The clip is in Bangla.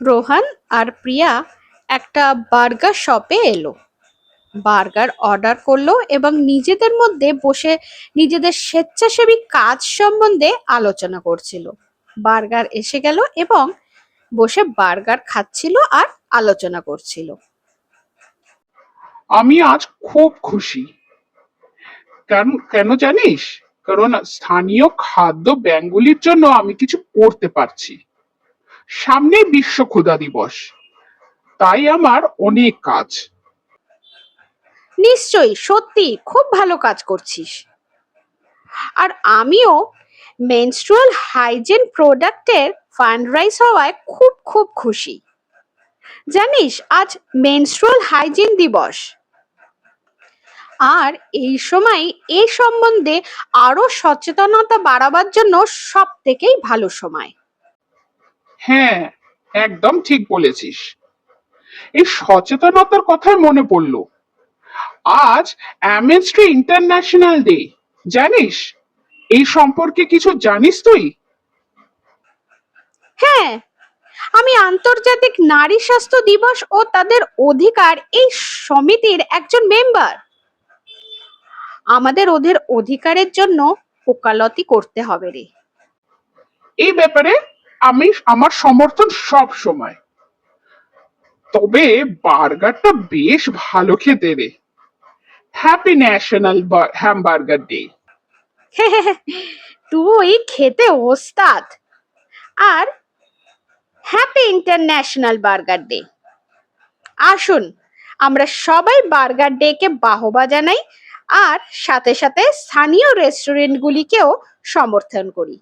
রোহান আর প্রিয়া একটা বার্গার শপে এলো। বার্গার অর্ডার করল এবং নিজেদের মধ্যে বসে নিজেদের স্বেচ্ছাসেবী কাজ সম্বন্ধে আলোচনা করছিল। বার্গার এসে গেল এবং বসে বার্গার খাচ্ছিল আর আলোচনা করছিল। আমি আজ খুব খুশি। কেন কেন জানিস? কারণ স্থানীয় খাদ্য ব্যাঙ্কগুলির জন্য আমি কিছু করতে পারছি। সামনে বিশ্ব ক্ষুধা দিবস। তাই আমার অনেক কাজ। নিশ্চয়ই, সত্যি, খুব ভালো কাজ করছিস। আর আমিও মেনস্ট্রুয়াল হাইজেন প্রোডাক্টের ফান্ড রাইজ হওয়ায় খুব খুব খুশি। জানিস, আজ মেনস্ট্রুয়াল হাইজিন দিবস। আর এই সময় এই সম্বন্ধে আরও সচেতনতা বাড়াবার জন্য সব থেকেই ভালো সময়। হ্যাঁ একদম ঠিক বলেছিস। এই সচেতনতার কথাই মনে পড়ল। আজ অ্যামেস্ট্রি ইন্টারন্যাশনাল ডে জানিস? এই সম্পর্কে কিছু জানিস তুই? হ্যাঁ আমি আন্তর্জাতিক নারী স্বাস্থ্য দিবস ও তাদের অধিকার এই সমিতির একজন মেম্বার। আমাদের ওদের অধিকারের জন্য ওকালতি করতে হবে রে। এই ব্যাপারে আমি আমার সমর্থন সব সময়। তবে বার্গারটা বেশ ভালো খেতে রে। হ্যাপি ন্যাশনাল হ্যামবার্গার ডে তুই খেতে ওস্তাদ। আর হ্যাপি ইন্টারন্যাশনাল বার্গার ডে আসুন, আমরা সবাই বার্গার ডে কে বাহবা জানাই, আর সাথে সাথে স্থানীয় রেস্টুরেন্টগুলিকেও সমর্থন করি।